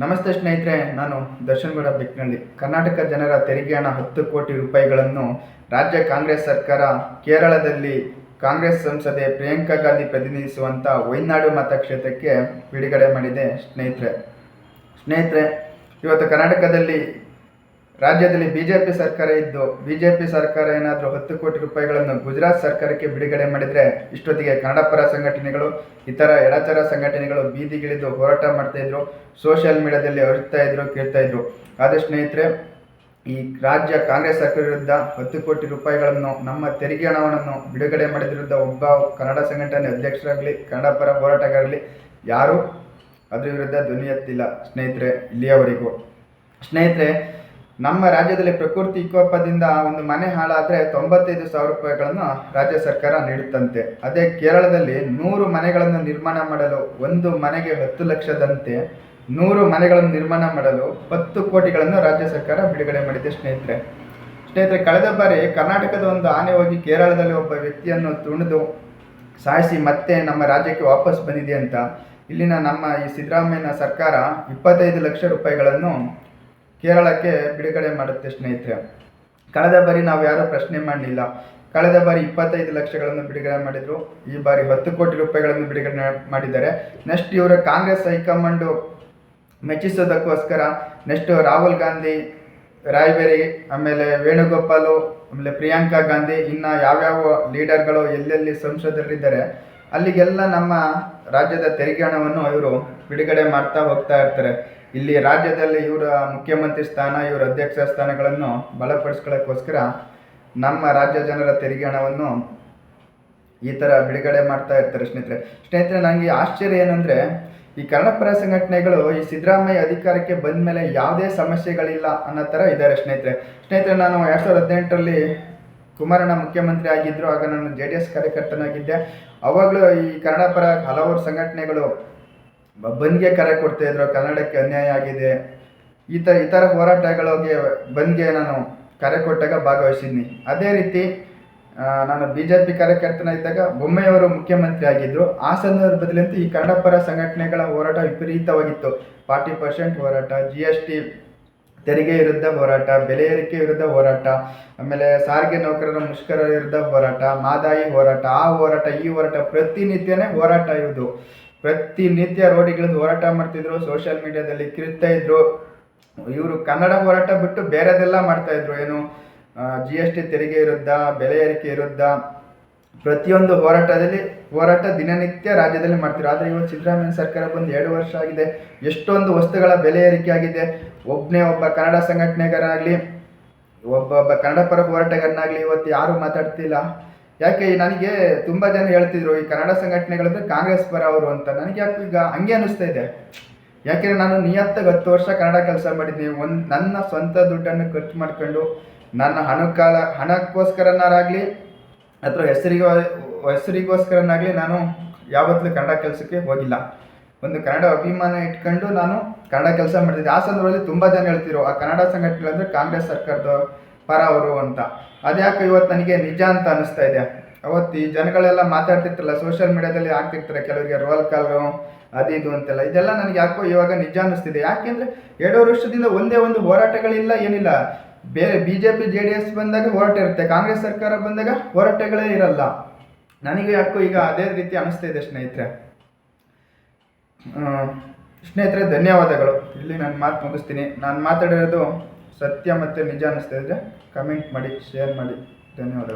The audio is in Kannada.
ನಮಸ್ತೆ ಸ್ನೇಹಿತರೆ, ನಾನು ದರ್ಶನ್ಗೌಡ ಬಿಕ್ನಳ್ಳಿ. ಕರ್ನಾಟಕ ಜನರ ತೆರಿಗೆ ಹಣ ಹತ್ತು ಕೋಟಿ ರೂಪಾಯಿಗಳನ್ನು ರಾಜ್ಯ ಕಾಂಗ್ರೆಸ್ ಸರ್ಕಾರ ಕೇರಳದಲ್ಲಿ ಕಾಂಗ್ರೆಸ್ ಸಂಸದೆ ಪ್ರಿಯಾಂಕಾ ಗಾಂಧಿ ಪ್ರತಿನಿಧಿಸುವಂಥ ವೈನಾಡು ಮತಕ್ಷೇತ್ರಕ್ಕೆ ಬಿಡುಗಡೆ ಮಾಡಿದೆ ಸ್ನೇಹಿತರೆ. ಸ್ನೇಹಿತರೆ, ಇವತ್ತು ಕರ್ನಾಟಕದಲ್ಲಿ ರಾಜ್ಯದಲ್ಲಿ ಬಿಜೆಪಿ ಸರ್ಕಾರ ಇದ್ದು ಬಿಜೆಪಿ ಸರ್ಕಾರ ಏನಾದರೂ ಹತ್ತು ಕೋಟಿ ರೂಪಾಯಿಗಳನ್ನು ಗುಜರಾತ್ ಸರ್ಕಾರಕ್ಕೆ ಬಿಡುಗಡೆ ಮಾಡಿದರೆ ಇಷ್ಟೊತ್ತಿಗೆ ಕನ್ನಡ ಪರ ಸಂಘಟನೆಗಳು, ಇತರ ಎಡಚರ ಸಂಘಟನೆಗಳು ಬೀದಿಗಿಳಿದು ಹೋರಾಟ ಮಾಡ್ತಾಯಿದ್ರು ಸೋಷಿಯಲ್ ಮೀಡಿಯಾದಲ್ಲಿ ಅರಿತಾ ಇದ್ರು, ಕೇಳ್ತಾ ಇದ್ರು. ಆದರೆ ಸ್ನೇಹಿತರೆ, ಈ ರಾಜ್ಯ ಕಾಂಗ್ರೆಸ್ ಸರ್ಕಾರ ವಿರುದ್ಧ ಹತ್ತು ಕೋಟಿ ರೂಪಾಯಿಗಳನ್ನು ನಮ್ಮ ತೆರಿಗೆ ಹಣವನ್ನು ಬಿಡುಗಡೆ ಮಾಡಿದ ಒಬ್ಬ ಕನ್ನಡ ಸಂಘಟನೆ ಅಧ್ಯಕ್ಷರಾಗಲಿ ಕನ್ನಡ ಪರ ಹೋರಾಟಗಾರಲಿ ಯಾರೂ ಅದರ ವಿರುದ್ಧ ಧ್ವನಿ ಎತ್ತಿಲ್ಲ ಸ್ನೇಹಿತರೆ, ಇಲ್ಲಿಯವರೆಗೂ. ಸ್ನೇಹಿತರೆ ನಮ್ಮ ರಾಜ್ಯದಲ್ಲಿ ಪ್ರಕೃತಿ ವಿಕೋಪದಿಂದ ಒಂದು ಮನೆ ಹಾಳಾದರೆ ತೊಂಬತ್ತೈದು ಸಾವಿರ ರೂಪಾಯಿಗಳನ್ನು ರಾಜ್ಯ ಸರ್ಕಾರ ನೀಡುತ್ತಂತೆ. ಅದೇ ಕೇರಳದಲ್ಲಿ ನೂರು ಮನೆಗಳನ್ನು ನಿರ್ಮಾಣ ಮಾಡಲು ಒಂದು ಮನೆಗೆ ಹತ್ತು ಲಕ್ಷದಂತೆ ನೂರು ಮನೆಗಳನ್ನು ನಿರ್ಮಾಣ ಮಾಡಲು ಹತ್ತು ಕೋಟಿಗಳನ್ನು ರಾಜ್ಯ ಸರ್ಕಾರ ಬಿಡುಗಡೆ ಮಾಡಿದೆ ಸ್ನೇಹಿತರೆ. ಸ್ನೇಹಿತರೆ, ಕಳೆದ ಬಾರಿ ಕರ್ನಾಟಕದ ಒಂದು ಆನೆ ಹೋಗಿ ಕೇರಳದಲ್ಲಿ ಒಬ್ಬ ವ್ಯಕ್ತಿಯನ್ನು ತುಣಿದು ಸಾಯಿಸಿ ಮತ್ತೆ ನಮ್ಮ ರಾಜ್ಯಕ್ಕೆ ವಾಪಸ್ ಬಂದಿದೆ ಅಂತ. ಇಲ್ಲಿನ ನಮ್ಮ ಈ ಸಿದ್ದರಾಮಯ್ಯನ ಸರ್ಕಾರ ಇಪ್ಪತ್ತೈದು ಲಕ್ಷ ರೂಪಾಯಿಗಳನ್ನು ಕೇರಳಕ್ಕೆ ಬಿಡುಗಡೆ ಮಾಡುತ್ತೆ ಸ್ನೇಹಿತರೆ. ಕಳೆದ ಬಾರಿ ನಾವು ಯಾರೂ ಪ್ರಶ್ನೆ ಮಾಡಲಿಲ್ಲ. ಕಳೆದ ಬಾರಿ ಇಪ್ಪತ್ತೈದು ಲಕ್ಷಗಳನ್ನು ಬಿಡುಗಡೆ ಮಾಡಿದರು. ಈ ಬಾರಿ ಹತ್ತು ಕೋಟಿ ರೂಪಾಯಿಗಳನ್ನು ಬಿಡುಗಡೆ ಮಾಡಿದ್ದಾರೆ. ನೆಕ್ಸ್ಟ್ ಇವರ ಕಾಂಗ್ರೆಸ್ ಹೈಕಮಾಂಡು ಮೆಚ್ಚಿಸೋದಕ್ಕೋಸ್ಕರ ನೆಕ್ಸ್ಟ್ ರಾಹುಲ್ ಗಾಂಧಿ ರಾಯ್ಬೇರಿ ಆಮೇಲೆ ವೇಣುಗೋಪಾಲು, ಆಮೇಲೆ ಪ್ರಿಯಾಂಕಾ ಗಾಂಧಿ, ಇನ್ನು ಯಾವ್ಯಾವ ಲೀಡರ್ಗಳು ಎಲ್ಲೆಲ್ಲಿ ಸಂಸದರಿದ್ದಾರೆ, ಅಲ್ಲಿಗೆಲ್ಲ ನಮ್ಮ ರಾಜ್ಯದ ತೆರಿಗೆ ಹಣವನ್ನು ಇವರು ಬಿಡುಗಡೆ ಮಾಡ್ತಾ ಹೋಗ್ತಾ ಇರ್ತಾರೆ. ಇಲ್ಲಿ ರಾಜ್ಯದಲ್ಲಿ ಇವರ ಮುಖ್ಯಮಂತ್ರಿ ಸ್ಥಾನ, ಇವರ ಅಧ್ಯಕ್ಷ ಸ್ಥಾನಗಳನ್ನು ಬಲಪಡಿಸ್ಕೊಳ್ಳೋಕ್ಕೋಸ್ಕರ ನಮ್ಮ ರಾಜ್ಯ ಜನರ ತೆರಿಗೆ ಹಣವನ್ನು ಈ ಥರ ಬಿಡುಗಡೆ ಮಾಡ್ತಾ ಇರ್ತಾರೆ ಸ್ನೇಹಿತರೆ. ಸ್ನೇಹಿತರೆ ನನಗೆ ಆಶ್ಚರ್ಯ ಏನಂದರೆ, ಈ ಕನ್ನಡಪರ ಸಂಘಟನೆಗಳು ಈ ಸಿದ್ದರಾಮಯ್ಯ ಅಧಿಕಾರಕ್ಕೆ ಬಂದ ಮೇಲೆ ಯಾವುದೇ ಸಮಸ್ಯೆಗಳಿಲ್ಲ ಅನ್ನೋ ಥರ ಇದ್ದಾರೆ ಸ್ನೇಹಿತರೆ. ಸ್ನೇಹಿತರೆ, ನಾನು ಎರಡು ಸಾವಿರದ ಹದಿನೆಂಟರಲ್ಲಿ ಕುಮಾರಣ್ಣ ಮುಖ್ಯಮಂತ್ರಿ ಆಗಿದ್ದರು ಆಗ ನಾನು ಜೆ ಡಿ ಎಸ್ ಕಾರ್ಯಕರ್ತನಾಗಿದ್ದೆ. ಅವಾಗಲೂ ಈ ಕನ್ನಡಪರ ಹಲವಾರು ಸಂಘಟನೆಗಳು ಬಂದ್ಗೆ ಕರೆ ಕೊಡ್ತಾ ಇದ್ರು, ಕನ್ನಡಕ್ಕೆ ಅನ್ಯಾಯ ಆಗಿದೆ. ಈ ಥರ ಈ ಥರ ಹೋರಾಟಗಳಿಗೆ ಬಂದ್ಗೆ ನಾನು ಕರೆ ಕೊಟ್ಟಾಗ ಭಾಗವಹಿಸಿದ್ನಿ. ಅದೇ ರೀತಿ ನಾನು ಬಿ ಜೆ ಪಿ ಕಾರ್ಯಕರ್ತನಾಗಿದ್ದಾಗ ಬೊಮ್ಮೆಯವರು ಮುಖ್ಯಮಂತ್ರಿ ಆಗಿದ್ದರು ಆ ಸಂದರ್ಭದಲ್ಲಂತೂ ಈ ಕನ್ನಡ ಪರ ಸಂಘಟನೆಗಳ ಹೋರಾಟ ವಿಪರೀತವಾಗಿತ್ತು. ಫಾರ್ಟಿ ಪರ್ಸೆಂಟ್ ಹೋರಾಟ, ಜಿ ಎಸ್ ಟಿ ತೆರಿಗೆ ವಿರುದ್ಧ ಹೋರಾಟ, ಬೆಲೆ ಏರಿಕೆ ವಿರುದ್ಧ ಹೋರಾಟ, ಆಮೇಲೆ ಸಾರಿಗೆ ನೌಕರರ ಮುಷ್ಕರ ವಿರುದ್ಧ ಹೋರಾಟ, ಮಾದಾಯಿ ಹೋರಾಟ, ಆ ಹೋರಾಟ, ಈ ಹೋರಾಟ ಪ್ರತಿನಿತ್ಯನೇ ಹೋರಾಟ ಇವುದು. ಪ್ರತಿನಿತ್ಯ ರೋಡಿಗಳಿಂದ ಹೋರಾಟ ಮಾಡ್ತಿದ್ರು ಸೋಷಿಯಲ್ ಮೀಡಿಯಾದಲ್ಲಿ ಕಿರುತ್ತಾ ಇದ್ರು. ಇವರು ಕನ್ನಡ ಹೋರಾಟ ಬಿಟ್ಟು ಬೇರೆದೆಲ್ಲ ಮಾಡ್ತಾ ಇದ್ರು. ಏನು ಜಿ ಎಸ್ ಟಿ ತೆರಿಗೆ ವಿರುದ್ಧ, ಬೆಲೆ ಏರಿಕೆ ವಿರುದ್ಧ ಪ್ರತಿಯೊಂದು ಹೋರಾಟದಲ್ಲಿ ಹೋರಾಟ ದಿನನಿತ್ಯ ರಾಜ್ಯದಲ್ಲಿ ಮಾಡ್ತಿದ್ರು. ಆದರೆ ಇವತ್ತು ಸಿದ್ದರಾಮಯ್ಯ ಸರ್ಕಾರ ಬಂದು ಎರಡು ವರ್ಷ ಆಗಿದೆ. ಎಷ್ಟೊಂದು ವಸ್ತುಗಳ ಬೆಲೆ ಏರಿಕೆ ಆಗಿದೆ. ಒಬ್ಬನೇ ಒಬ್ಬ ಕನ್ನಡ ಸಂಘಟನೆಗಾರಾಗಲಿ ಒಬ್ಬೊಬ್ಬ ಕನ್ನಡ ಪರ ಹೋರಾಟಗಾರನಾಗಲಿ ಇವತ್ತು ಯಾರೂ ಮಾತಾಡ್ತಿಲ್ಲ. ಯಾಕೆ ನನಗೆ ತುಂಬ ಜನ ಹೇಳ್ತಿದ್ರು ಈ ಕನ್ನಡ ಸಂಘಟನೆಗಳಂದ್ರೆ ಕಾಂಗ್ರೆಸ್ ಪರ ಅವರು ಅಂತ. ನನಗೆ ಯಾಕೆ ಈಗ ಹಂಗೆ ಅನಿಸ್ತಾ ಇದೆ. ಯಾಕೆಂದ್ರೆ ನಾನು ನಿಯತ್ತಾಗಿ ಹತ್ತು ವರ್ಷ ಕನ್ನಡ ಕೆಲಸ ಮಾಡಿದ್ದೀನಿ. ಒಂದು ನನ್ನ ಸ್ವಂತ ದುಡ್ಡನ್ನು ಖರ್ಚು ಮಾಡ್ಕೊಂಡು ನನ್ನ ಹಣಕಾಲ, ಹಣಕ್ಕೋಸ್ಕರನಾರಾಗಲಿ ಅಥವಾ ಹೆಸರಿಗೆ, ಹೆಸರಿಗೋಸ್ಕರನಾಗಲಿ ನಾನು ಯಾವತ್ತೂ ಕನ್ನಡ ಕೆಲಸಕ್ಕೆ ಹೋಗಿಲ್ಲ. ಒಂದು ಕನ್ನಡ ಅಭಿಮಾನ ಇಟ್ಕೊಂಡು ನಾನು ಕನ್ನಡ ಕೆಲಸ ಮಾಡ್ತಿದ್ದೆ ಆ ಸಂದರ್ಭದಲ್ಲಿ ತುಂಬ ಜನ ಹೇಳ್ತಿರೋ ಆ ಕನ್ನಡ ಸಂಘಟನೆಗಳಂದ್ರೆ ಕಾಂಗ್ರೆಸ್ ಸರ್ಕಾರದ ಪರ ಅವರು ಅಂತ. ಅದ್ಯಾಕೆ ಇವತ್ತು ನನಗೆ ನಿಜ ಅಂತ ಅನಿಸ್ತಾ ಇದೆ. ಅವತ್ತು ಈ ಜನಗಳೆಲ್ಲ ಮಾತಾಡ್ತಿರ್ತಾರಲ್ಲ ಸೋಷಿಯಲ್ ಮೀಡಿಯಾದಲ್ಲಿ ಹಾಕ್ತಿರ್ತಾರೆ ಕೆಲವರಿಗೆ ರೋಲ್ ಕಾಲು ಅದು ಇದು ಅಂತೆಲ್ಲ. ಇದೆಲ್ಲ ನನಗೆ ಯಾಕೋ ಇವಾಗ ನಿಜ ಅನ್ನಿಸ್ತಿದೆ. ಯಾಕೆಂದ್ರೆ ಎರಡು ವರ್ಷದಿಂದ ಒಂದೇ ಒಂದು ಹೋರಾಟಗಳಿಲ್ಲ, ಏನಿಲ್ಲ. ಬೇರೆ B J P J D S ಬಂದಾಗ ಹೋರಾಟ ಇರುತ್ತೆ. ಕಾಂಗ್ರೆಸ್ ಸರ್ಕಾರ ಬಂದಾಗ ಹೋರಾಟಗಳೇ ಇರಲ್ಲ. ನನಗೆ ಯಾಕೋ ಈಗ ಅದೇ ರೀತಿ ಅನಿಸ್ತಾ ಇದೆ ಸ್ನೇಹಿತರೆ. ಸ್ನೇಹಿತರೆ, ಧನ್ಯವಾದಗಳು. ಇಲ್ಲಿ ನಾನು ಮಾತು ಮುಗಿಸ್ತೀನಿ. ನಾನು ಮಾತಾಡಿರೋದು ಸತ್ಯ ಮತ್ತು ನಿಜ ಅನ್ನಿಸ್ತಾ ಇದ್ದರೆ ಕಮೆಂಟ್ ಮಾಡಿ ಶೇರ್ ಮಾಡಿ. ಧನ್ಯವಾದಗಳು.